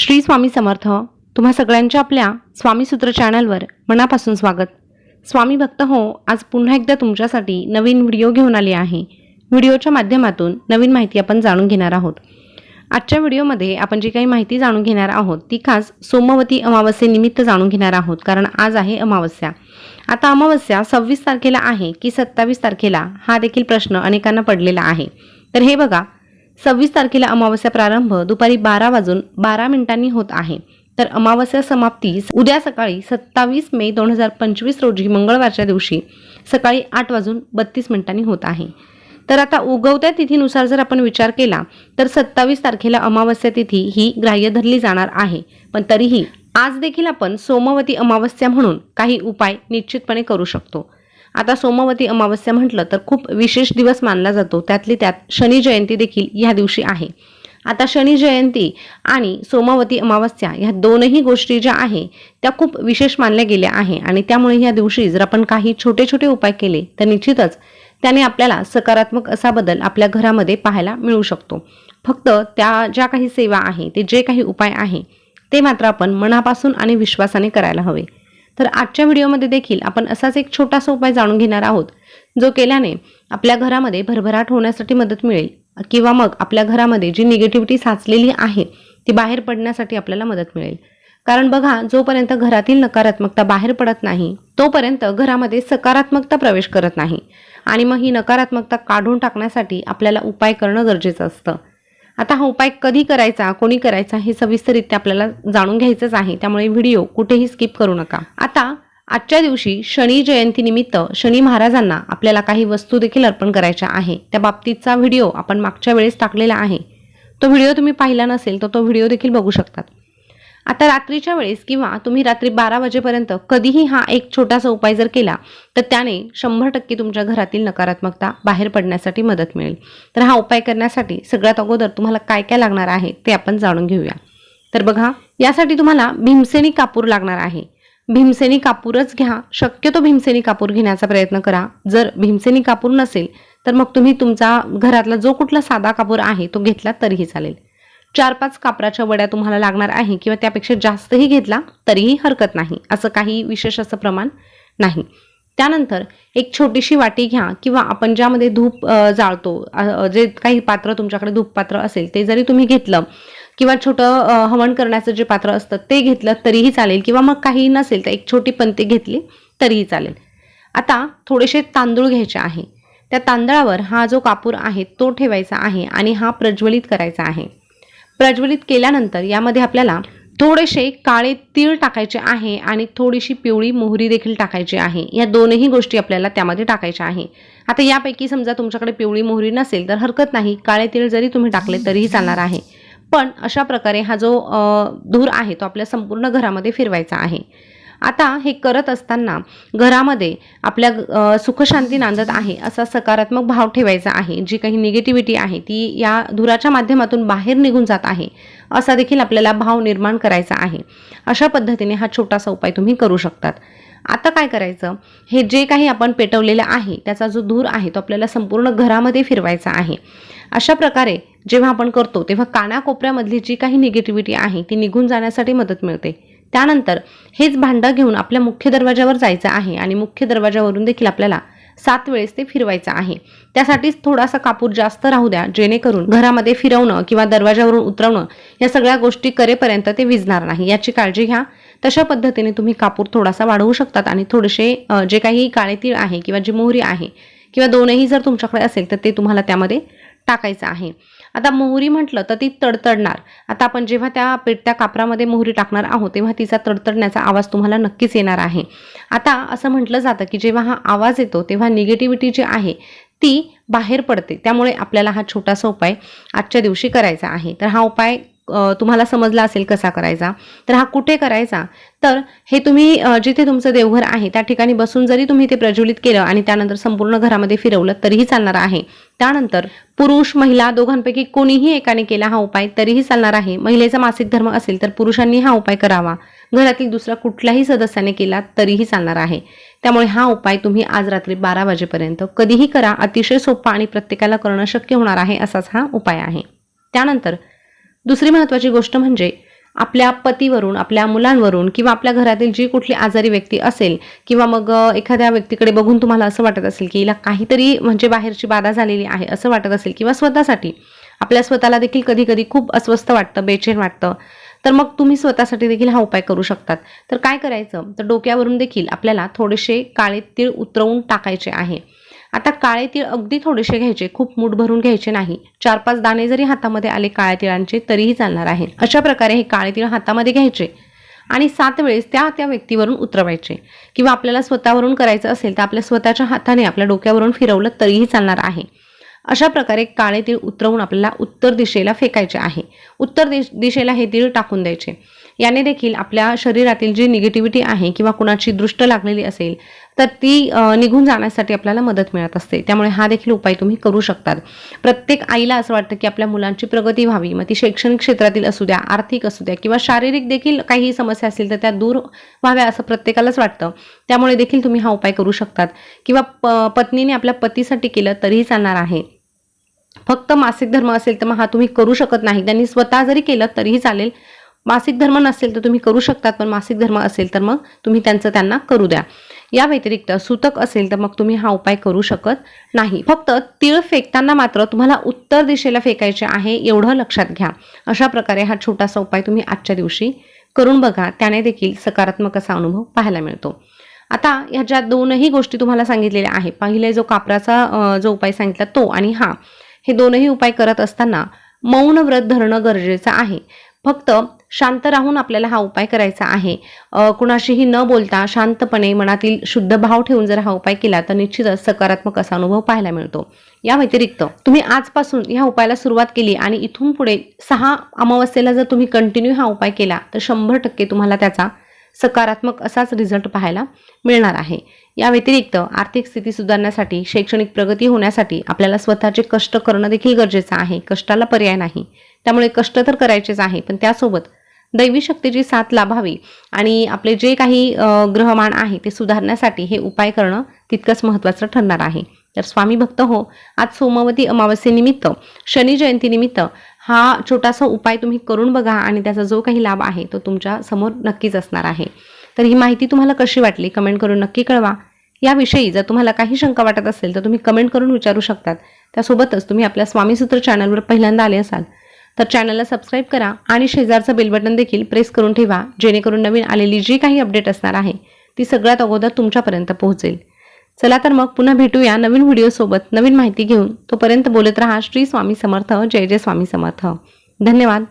श्री स्वामी समर्थ तुम्हा सगळ्यांच्या आपल्या स्वामी सूत्र चॅनलवर मनापासून स्वागत. स्वामी भक्त हो आज पुन्हा एकदा तुमच्यासाठी नवीन व्हिडिओ घेऊन आली आहे. व्हिडिओच्या माध्यमातून नवीन माहिती आपण जाणून घेणार आहोत. आजच्या व्हिडिओमध्ये आपण जी काही माहिती जाणून घेणार आहोत ती खास सोमवती अमावस्येनिमित्त जाणून घेणार आहोत कारण आज आहे अमावस्या. आता अमावस्या सव्वीस तारखेला आहे की सत्तावीस तारखेला हा देखील प्रश्न अनेकांना पडलेला आहे. तर हे बघा सव्वीस तारखेला अमावस्या प्रारंभ दुपारी बारा वाजून बारा मिनिटांनी होत आहे. तर अमावस्या समाप्ती उद्या सकाळी सत्तावीस मे दोन हजार पंचवीस रोजी मंगळवारच्या दिवशी सकाळी आठ वाजून बत्तीस मिनिटांनी होत आहे. तर आता उगवत्या तिथीनुसार जर आपण विचार केला तर सत्तावीस तारखेला अमावस्या तिथी ही ग्राह्य धरली जाणार आहे. पण तरीही आज देखील आपण सोमवती अमावस्या म्हणून काही उपाय निश्चितपणे करू शकतो. आता सोमवती अमावस्या म्हटलं तर खूप विशेष दिवस मानला जातो. त्यातली त्यात शनी जयंती देखील ह्या दिवशी आहे. आता शनी जयंती आणि सोमावती अमावस्या ह्या दोनही गोष्टी ज्या आहे त्या खूप विशेष मानल्या गेल्या आहे. आणि त्यामुळे ह्या दिवशी जर आपण काही छोटे छोटे उपाय केले तर निश्चितच त्याने आपल्याला सकारात्मक असा बदल आपल्या घरामध्ये पाहायला मिळू शकतो. फक्त त्या ज्या काही सेवा आहे ते जे काही उपाय आहे ते मात्र आपण मनापासून आणि विश्वासाने करायला हवे. तर आजच्या व्हिडिओमध्ये देखील आपण असाच एक छोटासा उपाय जाणून घेणार आहोत जो केल्याने आपल्या घरामध्ये भरभराट होण्यासाठी मदत मिळेल किंवा मग आपल्या घरामध्ये जी निगेटिव्हिटी साचलेली आहे ती बाहेर पडण्यासाठी आपल्याला मदत मिळेल. कारण बघा जोपर्यंत घरातील नकारात्मकता बाहेर पडत नाही तोपर्यंत घरामध्ये सकारात्मकता प्रवेश करत नाही. आणि मग ही नकारात्मकता काढून टाकण्यासाठी आपल्याला उपाय करणं गरजेचं असतं. आता हा उपाय कधी करायचा कोणी करायचा हे सविस्तरित्या आपल्याला जाणून घ्यायचंच आहे. त्यामुळे व्हिडिओ कुठेही स्किप करू नका. आता आजच्या दिवशी शनी जयंतीनिमित्त शनी महाराजांना आपल्याला काही वस्तू देखील अर्पण करायच्या आहे. त्या बाबतीतचा व्हिडिओ आपण मागच्या वेळेस टाकलेला आहे. तो व्हिडिओ तुम्ही पाहिला नसेल तर तो व्हिडिओ देखील बघू शकतात. आता रात्रीच्या वेळेस किंवा तुम्ही रात्री बारा वाजेपर्यंत कधीही हा एक छोटासा उपाय जर केला तर त्याने शंभर टक्के तुमच्या घरातील नकारात्मकता बाहेर पडण्यासाठी मदत मिळेल. तर हा उपाय करण्यासाठी सगळ्यात अगोदर तुम्हाला काय काय लागणार आहे ते आपण जाणून घेऊया. तर बघा यासाठी तुम्हाला भीमसेनी कापूर लागणार आहे. भीमसेनी कापूरच घ्या. शक्यतो भीमसेनी कापूर घेण्याचा प्रयत्न करा. जर भीमसेनी कापूर नसेल तर मग तुम्ही तुमचा घरातला जो कुठला साधा कापूर आहे तो घेतला तरीही चालेल. चार पाच कापराच्या वड्या तुम्हाला लागणार आहे किंवा त्यापेक्षा जास्तही घेतला तरीही हरकत नाही. असं काही विशेष असं प्रमाण नाही. त्यानंतर एक छोटीशी वाटी घ्या किंवा आपण ज्यामध्ये धूप जाळतो जे काही पात्र तुमच्याकडे धूप पात्र असेल ते जरी तुम्ही घेतलं किंवा छोटं हवन करण्याचं जे पात्र असतं ते घेतलं तरीही चालेल किंवा मग काही नसेल तर एक छोटी पंती घेतली तरीही चालेल. आता थोडेसे तांदूळ घ्यायचे आहे. त्या तांदळावर हा जो कापूर आहे तो ठेवायचा आहे आणि हा प्रज्वलित करायचा आहे. प्रज्वलित केल्यानंतर यामध्ये आपल्याला थोडेसे काळे तीळ टाकायचे आहे आणि थोडीशी पिवळी मोहरी देखील टाकायची आहे. या दोनही गोष्टी आपल्याला त्यामध्ये टाकायच्या आहे. आता यापैकी समजा तुमच्याकडे पिवळी मोहरी नसेल तर हरकत नाही. काळे तीळ जरी तुम्ही टाकले तरीही चालणार आहे. पण अशा प्रकारे हा जो धूर आहे तो आपल्या संपूर्ण घरामध्ये फिरवायचा आहे. आता हे करत असताना घरामध्ये आपल्या सुखशांती नांदत आहे असा सकारात्मक भाव ठेवायचा आहे. जी काही निगेटिव्हिटी आहे ती या धुराच्या माध्यमातून बाहेर निघून जात आहे असा देखील आपल्याला भाव निर्माण करायचा आहे. अशा पद्धतीने हा छोटासा उपाय तुम्ही करू शकतात. आता काय करायचं? हे जे काही आपण पेटवलेलं आहे त्याचा जो धूर आहे तो आपल्याला संपूर्ण घरामध्ये फिरवायचा आहे. अशा प्रकारे जेव्हा आपण करतो तेव्हा कानाकोपऱ्यामधली जी काही निगेटिव्हिटी आहे ती निघून जाण्यासाठी मदत मिळते. त्यानंतर हेच भांडं घेऊन आपल्या मुख्य दरवाजावर जायचं आहे आणि मुख्य दरवाजावरून देखील आपल्याला सात वेळेस ते फिरवायचं आहे. त्यासाठीच थोडासा कापूर जास्त राहू द्या जेणेकरून घरामध्ये फिरवणं किंवा दरवाजावरून उतरवणं या सगळ्या गोष्टी करेपर्यंत ते विजणार नाही. याची काळजी घ्या. तशा पद्धतीने तुम्ही कापूर थोडासा वाढवू शकतात आणि थोडेसे जे काही काळे तीळ आहे किंवा जी मोहरी आहे किंवा दोनही जर तुमच्याकडे असेल तर ते तुम्हाला त्यामध्ये टाकायचं आहे. आता मोहरी म्हटलं तर ती तडतडणार. आता आपण जेव्हा त्या पेटत्या कापरामध्ये मोहरी टाकणार आहोत तेव्हा तिचा तडतडण्याचा आवाज तुम्हाला नक्कीच येणार आहे. आता असं म्हटलं जातं की जेव्हा हा आवाज येतो तेव्हा निगेटिव्हिटी जी आहे ती बाहेर पडते. त्यामुळे आपल्याला हा छोटासा उपाय आजच्या दिवशी करायचा आहे. तर हा उपाय तुम्हाला समजला असेल कसा करायचा. तर हा कुठे करायचा? तर हे तुम्ही जिथे तुमचं देवघर आहे त्या ठिकाणी बसून जरी तुम्ही ते प्रज्वलित केलं आणि त्यानंतर संपूर्ण घरामध्ये फिरवलं तरीही चालणार आहे. त्यानंतर पुरुष महिला दोघांपैकी कोणीही एकाने केला हा उपाय तरीही चालणार आहे. महिलेचा मासिक धर्म असेल तर पुरुषांनी हा उपाय करावा. घरातील दुसरा कुठल्याही सदस्याने केला तरीही चालणार आहे. त्यामुळे हा उपाय तुम्ही आज रात्री बारा वाजेपर्यंत कधीही करा. अतिशय सोपा आणि प्रत्येकाला करणं शक्य होणार आहे असाच हा उपाय आहे. त्यानंतर दुसरी महत्त्वाची गोष्ट म्हणजे आपल्या पतीवरून आपल्या मुलांवरून किंवा आपल्या घरातील जी कुठली आजारी व्यक्ती असेल किंवा मग एखाद्या व्यक्तीकडे बघून तुम्हाला असं वाटत असेल की हिला काहीतरी म्हणजे बाहेरची बाधा झालेली आहे असं वाटत असेल किंवा स्वतःसाठी. आपल्या स्वतःला देखील कधी कधी खूप अस्वस्थ वाटतं बेचैन वाटतं. तर मग तुम्ही स्वतःसाठी देखील हा उपाय करू शकतात. तर काय करायचं? तर डोक्यावरून देखील आपल्याला थोडेसे काळे तीळ उतरवून टाकायचे आहे. आता काळे तीळ अगदी थोडेसे घ्यायचे खूप मूठ भरून घ्यायचे नाही. चार पाच दाणे जरी हातामध्ये आले काळ्या तिळांचे तरीही चालणार आहे. अशा प्रकारे हे काळे तीळ हातामध्ये घ्यायचे आणि सात वेळेस त्या त्या व्यक्तीवरून उतरवायचे. किंवा आपल्याला स्वतःवरून करायचं असेल तर आपल्या स्वतःच्या हाताने आपल्या डोक्यावरून फिरवलं तरीही चालणार आहे. अशा प्रकारे काळे तीळ उतरवून आपल्याला उत्तर दिशेला फेकायचे आहे. उत्तर दिश दिशेला हे तीळ टाकून द्यायचे. याने देखील आपल्या शरीरातील जी निगेटिव्हिटी आहे किंवा कुणाची दृष्ट लागलेली असेल तर ती निघून जाण्यासाठी आपल्याला मदत मिळत असते. त्यामुळे हा देखील उपाय तुम्ही करू शकतात. प्रत्येक आईला असं वाटतं की आपल्या मुलांची प्रगती व्हावी. मग ती शैक्षणिक क्षेत्रातील असू द्या आर्थिक असू द्या किंवा शारीरिक देखील काही समस्या असतील तर त्या दूर व्हाव्या असं प्रत्येकालाच वाटतं. त्यामुळे देखील तुम्ही हा उपाय करू शकतात. किंवा प पत्नीने आपल्या पतीसाठी केलं तरीही चालणार आहे. फक्त मासिक धर्म असेल तर मग हा तुम्ही करू शकत नाही. त्यांनी स्वतः जरी केलं तरीही चालेल. मासिक धर्म नसेल तर तुम्ही करू शकतात पण मासिक धर्म असेल तर मग तुम्ही त्यांचं त्यांना करू द्या. या व्यतिरिक्त सुतक असेल तर मग तुम्ही हा उपाय करू शकत नाही. फक्त तीळ फेकताना मात्र तुम्हाला उत्तर दिशेला फेकायचे आहे एवढं लक्षात घ्या. अशा प्रकारे हा छोटासा उपाय तुम्ही आजच्या दिवशी करून बघा त्याने देखील सकारात्मक असा अनुभव पाहायला मिळतो. आता ह्या ज्या दोनही गोष्टी तुम्हाला सांगितलेल्या आहे पहिले जो कापराचा जो उपाय सांगितला तो आणि हा हे दोनही उपाय करत असताना मौन व्रत धरणं गरजेचं आहे. फक्त शांत राहून आपल्याला हा उपाय करायचा आहे. कुणाशीही न बोलता शांतपणे मनातील शुद्ध भाव ठेवून जर हा उपाय केला तर निश्चितच सकारात्मक असा अनुभव पाहायला मिळतो. या व्यतिरिक्त तुम्ही आजपासून ह्या उपायाला सुरुवात केली आणि इथून पुढे सहा अमावस्येला जर तुम्ही कंटिन्यू हा उपाय केला तर शंभर टक्के तुम्हाला त्याचा सकारात्मक असाच रिझल्ट पाहायला मिळणार आहे. या व्यतिरिक्त आर्थिक स्थिती सुधारण्यासाठी शैक्षणिक प्रगती होण्यासाठी आपल्याला स्वतःचे कष्ट करणं देखील गरजेचं आहे. कष्टाला पर्याय नाही. त्यामुळे कष्ट तर करायचेच आहे पण त्यासोबत दैवी शक्तीची साथ लाभावी आणि आपले जे काही ग्रहमान आहे ते सुधारण्यासाठी हे उपाय करणं तितकंच महत्त्वाचं ठरणार आहे. तर स्वामी भक्त हो आज सोमवती अमावस्येनिमित्त शनी जयंतीनिमित्त हा छोटासा उपाय तुम्ही करून बघा आणि त्याचा जो काही लाभ आहे तो तुमच्यासमोर नक्कीच असणार आहे. तर ही माहिती तुम्हाला कशी वाटली कमेंट करून नक्की कळवा. याविषयी जर तुम्हाला काही शंका वाटत असेल तर तुम्ही कमेंट करून विचारू शकतात. त्यासोबतच तुम्ही आपल्या स्वामीसूत्र चॅनलवर पहिल्यांदा आले असाल तर चॅनलला सबस्क्राईब करा आणि शेजारचं बेल बटन देखील प्रेस करून ठेवा जेणेकरून नवीन आलेली जी काही अपडेट असणार आहे ती सगळ्यात अगोदर तुमच्यापर्यंत पोहोचेल. चला तर मग पुन्हा भेटूया नवीन व्हिडिओसोबत नवीन माहिती घेऊन. तोपर्यंत बोलत राहा श्री स्वामी समर्थ जय जय स्वामी समर्थ. धन्यवाद.